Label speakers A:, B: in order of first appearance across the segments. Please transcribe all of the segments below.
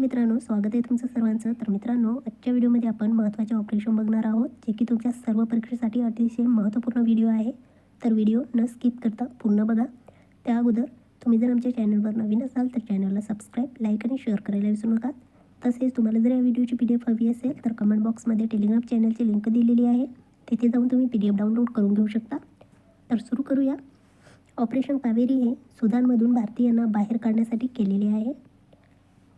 A: मित्रांनो स्वागत आहे तुमचं सर्वांचं. तर मित्रांनो आजच्या व्हिडिओमध्ये आपण महत्त्वाचे ऑपरेशन बघणार आहोत जे की तुमच्या सर्व परीक्षेसाठी अतिशय महत्त्वपूर्ण व्हिडिओ आहे. तर व्हिडिओ न स्किप करता पूर्ण बघा. त्या अगोदर तुम्ही जर आमच्या चॅनलवर नवीन असाल तर चॅनलला सबस्क्राईब लाईक आणि शेअर करायला विसरू नका. तसेच तुम्हाला जर या व्हिडिओची पी डी एफ हवी असेल तर कमेंट बॉक्समध्ये टेलिग्राम चॅनलची लिंक दिलेली आहे. तिथे जाऊन तुम्ही पी डी एफ डाउनलोड करून घेऊ शकता. तर सुरू करूया. ऑपरेशन कावेरी हे सुदानमधून भारतीयांना बाहेर काढण्यासाठी केलेले आहे.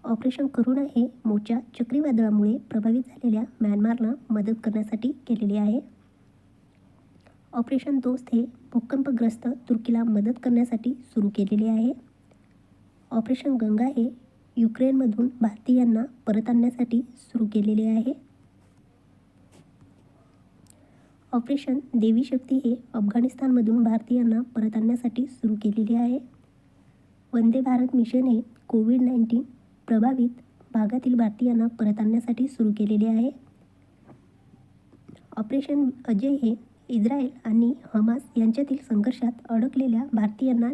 A: ऑपरेशन करुणा हे मोठ्या चक्रीवादळामुळे प्रभावित झालेल्या म्यानमारला मदत करण्यासाठी केलेले आहे. ऑपरेशन दोस्त हे भूकंपग्रस्त तुर्कीला मदत करण्यासाठी सुरू केलेले आहे. ऑपरेशन गंगा हे युक्रेनमधून भारतीयांना परत आणण्यासाठी सुरू केलेले आहे. ऑपरेशन देवी शक्ती हे अफगाणिस्तानमधून भारतीयांना परत आणण्यासाठी सुरू केलेले आहे. वंदे भारत मिशन हे कोविड नाईन्टीन प्रभावित भागातील भारतीयांना परत आणण्यासाठी सुरू केलेले आहे. ऑपरेशन अजय हे इस्रायल आणि हमास यांच्यातील संघर्षात अडकलेल्या भारतीयांना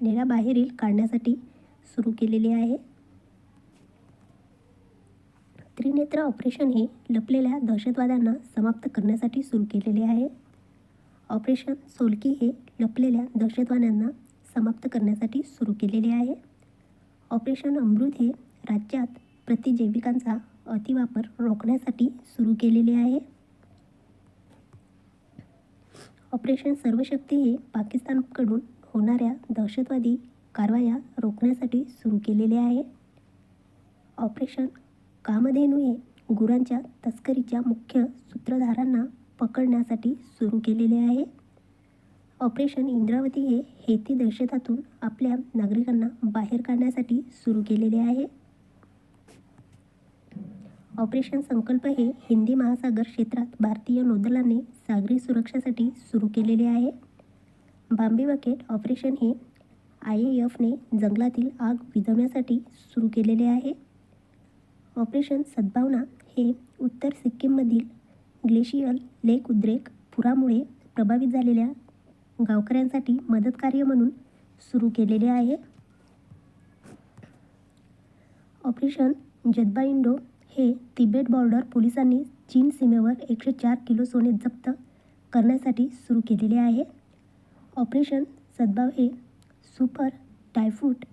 A: नेराबाहेरील काढण्यासाठी सुरू केलेले आहे. त्रिनेत्र ऑपरेशन हे लपलेल्या दहशतवाद्यांना समाप्त करण्यासाठी सुरू केलेले आहे. ऑपरेशन सोलकी हे लपलेल्या दहशतवाद्यांना समाप्त करण्यासाठी सुरू केलेले आहे. ऑपरेशन अमृत हे राज्यात प्रतिजैविकांचा अतिवापर रोखण्यासाठी सुरू केलेले आहे. ऑपरेशन सर्वशक्ती हे पाकिस्तानकडून होणाऱ्या दहशतवादी कारवाया रोखण्यासाठी सुरू केलेले आहे. ऑपरेशन कामधेनू हे गुरांच्या तस्करीच्या मुख्य सूत्रधारांना पकडण्यासाठी सुरू केलेले आहे. ऑपरेशन इंद्रावती हे हेती दहशतातून आपल्या नागरिकांना बाहेर काढण्यासाठी सुरू केलेले आहे. ऑपरेशन संकल्प हे हिंदी महासागर क्षेत्रात भारतीय नौदलाने सागरी सुरक्षेसाठी सुरू केलेले आहे. बांबी बकेट ऑपरेशन हे आय ए एफने जंगलातील आग विझवण्यासाठी सुरू केलेले आहे. ऑपरेशन सद्भावना हे उत्तर सिक्कीममधील ग्लेशियल लेक उद्रेक पुरामुळे प्रभावित झालेल्या गावकऱ्यांसाठी मदत कार्य म्हणून सुरू केलेले आहे. ऑपरेशन जद्बा इंडो हे तिबेट बॉर्डर पोलिसांनी चीन सीमेवर एकशे चार किलो सोने जप्त करण्यासाठी सुरू केलेले आहे. ऑपरेशन सद्भाव हे सुपर टायफूट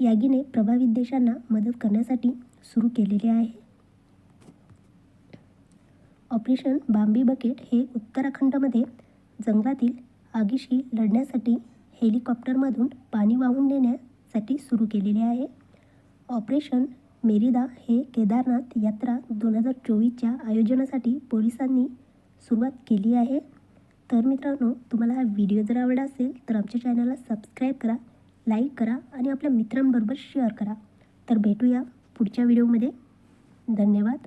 A: यागीने प्रभावित देशांना मदत करण्यासाठी सुरू केलेले आहे. ऑपरेशन बांबी बकेट हे उत्तराखंडमध्ये जंगलातील आगीशी लढण्यासाठी हेलिकॉप्टरमधून पाणी वाहून नेण्यासाठी सुरू केलेले आहे. ऑपरेशन मेरिदा हे केदारनाथ यात्रा दोन हजार चोवीसच्या आयोजनासाठी पोलिसांनी सुरुवात केली आहे. तर मित्रांनो तुम्हाला हा व्हिडिओ जर आवडला असेल तर आमच्या चॅनलला सबस्क्राईब करा लाईक करा आणि आपल्या मित्रांबरोबर शेअर करा. तर भेटूया पुढच्या व्हिडिओमध्ये. धन्यवाद.